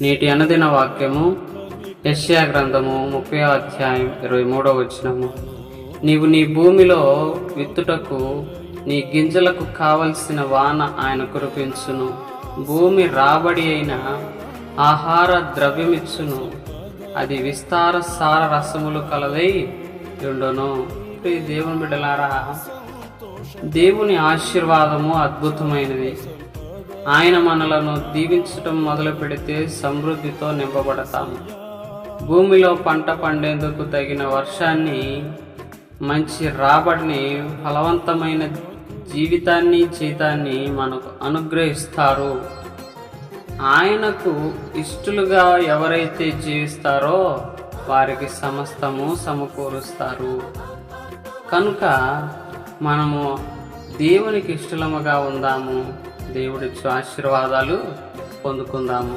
నేటి అనదిన వాక్యము యశ్యా గ్రంథము ముప్పై అధ్యాయం ఇరవై మూడవ వచ్చినము నీవు నీ భూమిలో విత్తుటకు నీ గింజలకు కావలసిన వాన ఆయన కురిపించును. భూమి రాబడి అయిన ఆహార ద్రవ్యమిచ్చును. అది విస్తార సార రసములు కలదై ఉండును. దేవుని బిడ్డలారా దేవుని ఆశీర్వాదము అద్భుతమైనది. ఆయన మనలను దీవించటం మొదలు పెడితే సమృద్ధితో నింపబడతాము. భూమిలో పంట పండేందుకు తగిన వర్షాన్ని మంచి రాబడిని ఫలవంతమైన జీవితాన్ని జీతాన్ని మనకు అనుగ్రహిస్తారు. ఆయనకు ఇష్టలుగా ఎవరైతే జీవిస్తారో వారికి సమస్తము సమకూరుస్తారు. కనుక మనము దేవునికి ఇష్టలముగా ఉందాము. దేవుడి ఆశీర్వాదాలు పొందుకుందాము.